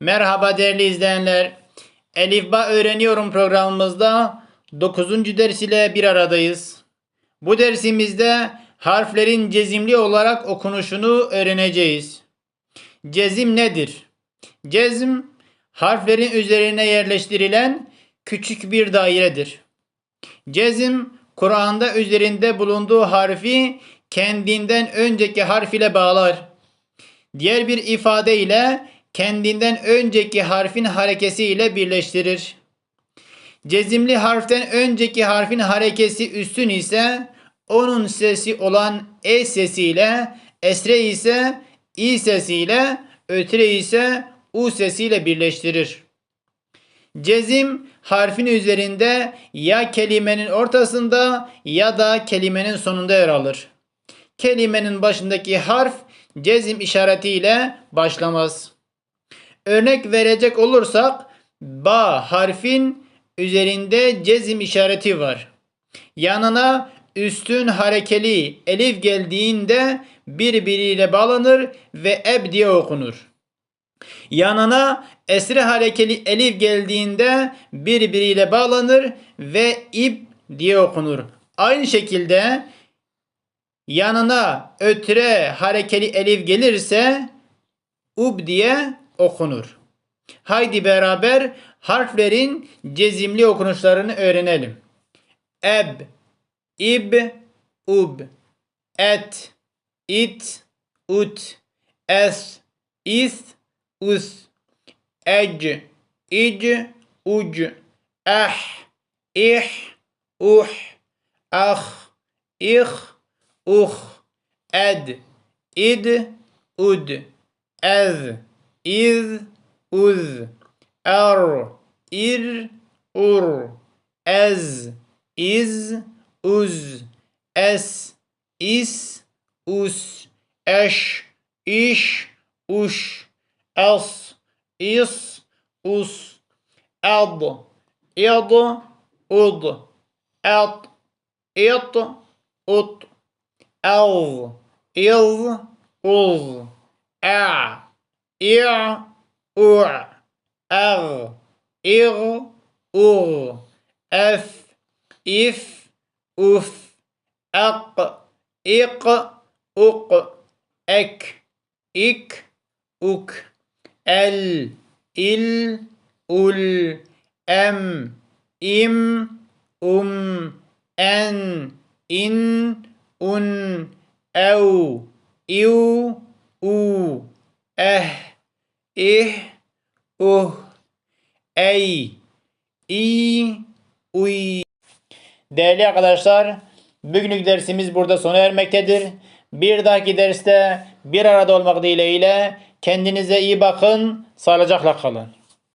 Merhaba değerli izleyenler. Elifba Öğreniyorum programımızda 9. ders ile bir aradayız. Bu dersimizde harflerin cezimli olarak okunuşunu öğreneceğiz. Cezim nedir? Cezm harflerin üzerine yerleştirilen küçük bir dairedir. Cezim Kur'an'da üzerinde bulunduğu harfi kendinden önceki harf ile bağlar. Diğer bir ifadeyle kendinden önceki harfin harekesiyle birleştirir. Cezimli harften önceki harfin harekesi üstün ise onun sesi olan e sesiyle, esre ise i sesiyle, ötre ise u sesiyle birleştirir. Cezim harfin üzerinde ya kelimenin ortasında ya da kelimenin sonunda yer alır. Kelimenin başındaki harf cezim işaretiyle başlamaz. Örnek verecek olursak ba harfin üzerinde cezim işareti var. Yanına üstün harekeli elif geldiğinde birbiriyle bağlanır ve eb diye okunur. Yanına esre harekeli elif geldiğinde birbiriyle bağlanır ve ip diye okunur. Aynı şekilde yanına ötre harekeli elif gelirse ub diye okunur. Haydi beraber harflerin cezimli okunuşlarını öğrenelim. Eb, ib, ub, et, it, ut, es, is, us, ec, ic, uc, eh, ih, uh, ah, ih, uh, ed, id, ud, ez, iz, uz, er, ir, ur, ez, iz, uz, es, is, us, eş, iş, uş, es, is, us, ed, id, ud, et, it, ut, el, iz, uz, a, إع أع أغ إغ أغ أف إف أف أق إق أق أك إك أك أل إل أل أم إم أم أن إن أن أو إو أو أه. İh, uh, ey, i, uy. Değerli arkadaşlar, bugünlük dersimiz burada sona ermektedir. Bir dahaki derste bir arada olmak dileğiyle kendinize iyi bakın, sağlıcakla kalın.